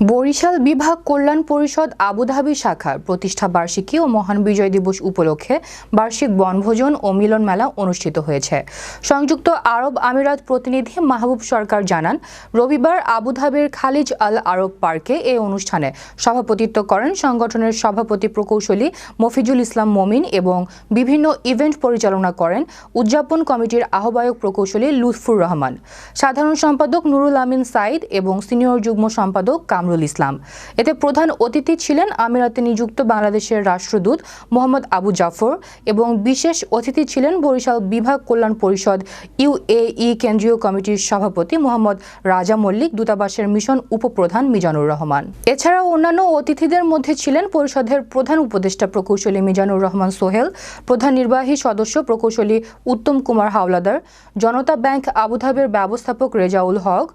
বরিশাল বিভাগ কল্যাণ পরিষদ আবুধাবি শাখার প্রতিষ্ঠা বার্ষিকী ও মহান বিজয় দিবস উপলক্ষে বার্ষিক বনভোজন ও মিলন মেলা অনুষ্ঠিত হয়েছে। সংযুক্ত আরব আমিরাত প্রতিনিধি মাহবুব সরকার জানান, রবিবার আবুধাবির খালিজ আল আরব পার্কে এই অনুষ্ঠানে সভাপতিত্ব করেন সংগঠনের সভাপতি প্রকৌশলী মফিজুল ইসলাম মমিন এবং বিভিন্ন ইভেন্ট পরিচালনা করেন উদযাপন কমিটির আহ্বায়ক প্রকৌশলী লুৎফুর রহমান। সাধারণ সম্পাদক নুরুল আমিন সাইদ এবং সিনিয়র যুগ্ম সম্পাদক কামরুল ইসলাম। এতে প্রধান অতিথি ছিলেন আমিরাতে নিযুক্ত বাংলাদেশের রাষ্ট্রদূত মোহাম্মদ আবু জাফর এবং বিশেষ অতিথি ছিলেন বরিশাল বিভাগ কল্যাণ পরিষদ ইউএই কেন্দ্রীয় কমিটির সভাপতি মোহাম্মদ রাজা মল্লিক, দূতাবাসের মিশন উপপ্রধান মিজানুর রহমান। এছাড়াও অন্যান্য অতিথিদের মধ্যে ছিলেন পরিষদের প্রধান উপদেষ্টা প্রকৌশলী মিজানুর রহমান সোহেল, প্রধান নির্বাহী সদস্য প্রকৌশলী উত্তম কুমার হাওলাদার, জনতা ব্যাংক আবুধাবের ব্যবস্থাপক রেজাউল হক,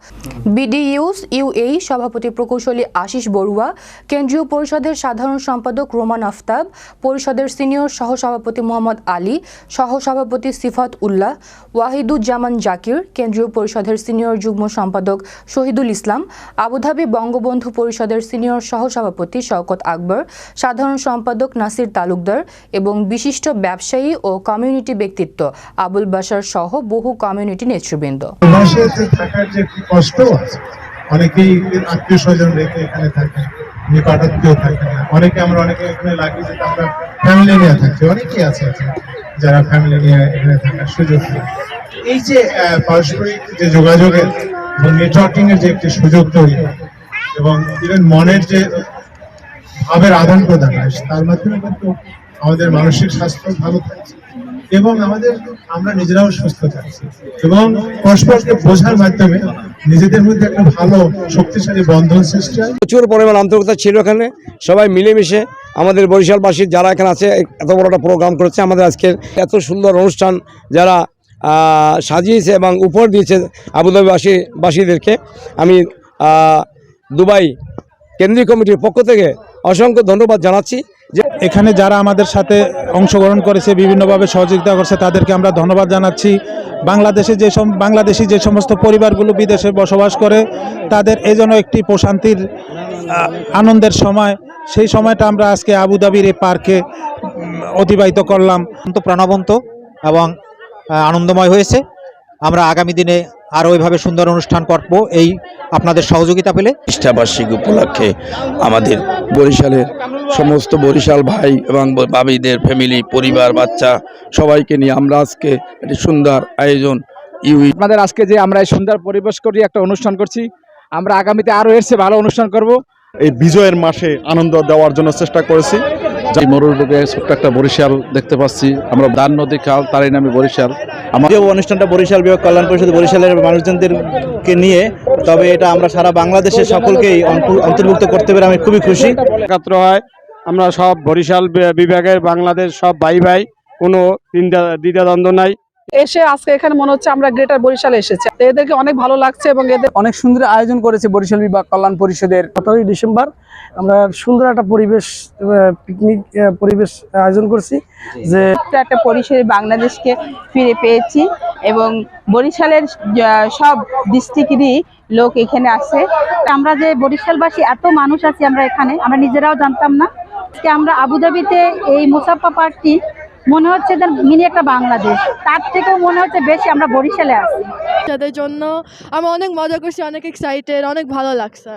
বিডিইউস ইউএই সভাপতি প্রকৌশলী আশিস বড়ুয়া, কেন্দ্রীয় পরিষদের সাধারণ সম্পাদক রোমান আফতাব, পরিষদের সিনিয়র সহসভাপতি মোহাম্মদ আলী, সহসভাপতি সিফাত উল্লাহ, ওয়াহিদুজ্জামান জাকির, কেন্দ্রীয় পরিষদের সিনিয়র যুগ্ম সম্পাদক শহীদুল ইসলাম, আবুধাবি বঙ্গবন্ধু পরিষদের সিনিয়র সহসভাপতি শওকত আকবর, সাধারণ সম্পাদক নাসির তালুকদার এবং বিশিষ্ট ব্যবসায়ী ও কমিউনিটি ব্যক্তিত্ব আবুল বাশার সহ বহু কমিউনিটি নেতৃবৃন্দ। অনেকেই আত্মীয় স্বজন রেখে এখানে থাকেন নিকটাত্মীয় থাকেন। না অনেকে আমরা অনেকে এখানে লাগি যে আমরা ফ্যামিলি নিয়ে থাকি অনেকেই আছে যারা ফ্যামিলি নিয়ে এখানে থাকার সুযোগ এই যে পারস্পরিক যে যোগাযোগের এবং নেটওয়ার্কিং এর যে একটি সুযোগ তৈরি এবং ইভেন মনের যে ভাবের আদান প্রদান তার মাধ্যমে কিন্তু আমাদের মানসিক স্বাস্থ্য ভালো থাকছে এবং আমাদের, আমরা নিজেরাও সুস্থ থাকছি। এবং পরস্পরকে বোঝার মাধ্যমে নিজেদের মধ্যে একটা ভালো, শক্তিশালী বন্ধন সৃষ্টি হয়। প্রচুর পরিমাণ আন্তরিকতা ছিল এখানে। সবাই মিলেমিশে আমাদের বরিশালবাসীর যারা এখানে আছে এত বড় একটা প্রোগ্রাম করেছে, আমাদের আজকের এত সুন্দর অনুষ্ঠান যারা সাজিয়েছে এবং উপহার দিয়েছে আবুধাবিবাসী বাসীদেরকে, আমি দুবাই কেন্দ্রীয় কমিটির পক্ষ থেকে অসংখ্য ধন্যবাদ জানাচ্ছি যে এখানে যারা আমাদের সাথে অংশগ্রহণ করেছে বিভিন্নভাবে সহযোগিতা করছে তাদেরকে আমরা ধন্যবাদ জানাচ্ছি। বাংলাদেশে যে সম বাংলাদেশি যে সমস্ত পরিবারগুলো বিদেশে বসবাস করে তাদের এই জন্য একটি প্রশান্তির আনন্দের সময়। সেই সময়টা আমরা আজকে আবুধাবির এই পার্কে অতিবাহিত করলাম। অত্যন্ত প্রাণবন্ত এবং আনন্দময় হয়েছে। আমরা আগামী দিনে আরও ওইভাবে সুন্দর অনুষ্ঠান করব এই আপনাদের সহযোগিতা পেলে। প্রতিষ্ঠাবার্ষিক উপলক্ষে আমাদের বরিশালের সমস্ত বরিশাল ভাই এবং বাবিদের ফ্যামিলি পরিবার বাচ্চা সবাইকে নিয়ে আমরা আজকে একটি সুন্দর আয়োজন ইউই আপনাদের আজকে যে আমরা এই সুন্দর পরিবেশ করি একটা অনুষ্ঠান করছি আমরা আগামীতে আরও এর ভালো অনুষ্ঠান করব। এই বিজয়ের মাসে আনন্দ দেওয়ার জন্য চেষ্টা করেছি। এই মরুরূপে ছোট্ট একটা বরিশাল দেখতে পাচ্ছি। আমরা দান নদী খাল তারই নামে বরিশাল। আমাদের অনুষ্ঠানটা বরিশাল বিভাগ কল্যাণ পরিষদ বরিশালের মানুষজনদেরকে নিয়ে, তবে এটা আমরা সারা বাংলাদেশের সকলকেই অন্ত- অন্তর্ভুক্ত করতে পেরে আমি খুবই খুশি। একাত্র হয়, আমরা সব বরিশাল বিভাগের বাংলাদেশ সব ভাই ভাই কোনো দ্বিধাদ্বন্দ্ব নাই। এসে আজকে এখানে মনে হচ্ছে আমরা গ্রেটার বরিশালে এসেছি। তো এদেরকে অনেক ভালো লাগছে এবং এদের অনেক সুন্দর আয়োজন করেছে বরিশাল বিভাগ কল্যাণ পরিষদের। সতেরোই ডিসেম্বর আমরা সুন্দর একটা পরিবেশ পিকনিক পরিবেশ আয়োজন করছি যে একটা পরিসরে বাংলাদেশকে ফিরে পেয়েছি এবং বরিশালের আহ, সব ডিস্ট্রিক্টেরই লোক এখানে আসে আমরা যে বরিশালবাসী এত মানুষ আছি আমরা এখানে আমরা নিজেরাও জানতাম না। আজকে আমরা আবুধাবিতে এই মুসাফা পার্কটি মনে হচ্ছে যেন মিনি একটা বাংলাদেশ। তার থেকেও মনে হচ্ছে বেশি আমরা বরিশালে আছি। তাদের জন্য আমরা অনেক মজা করছি, অনেক এক্সাইটেড অনেক ভালো লাগছে।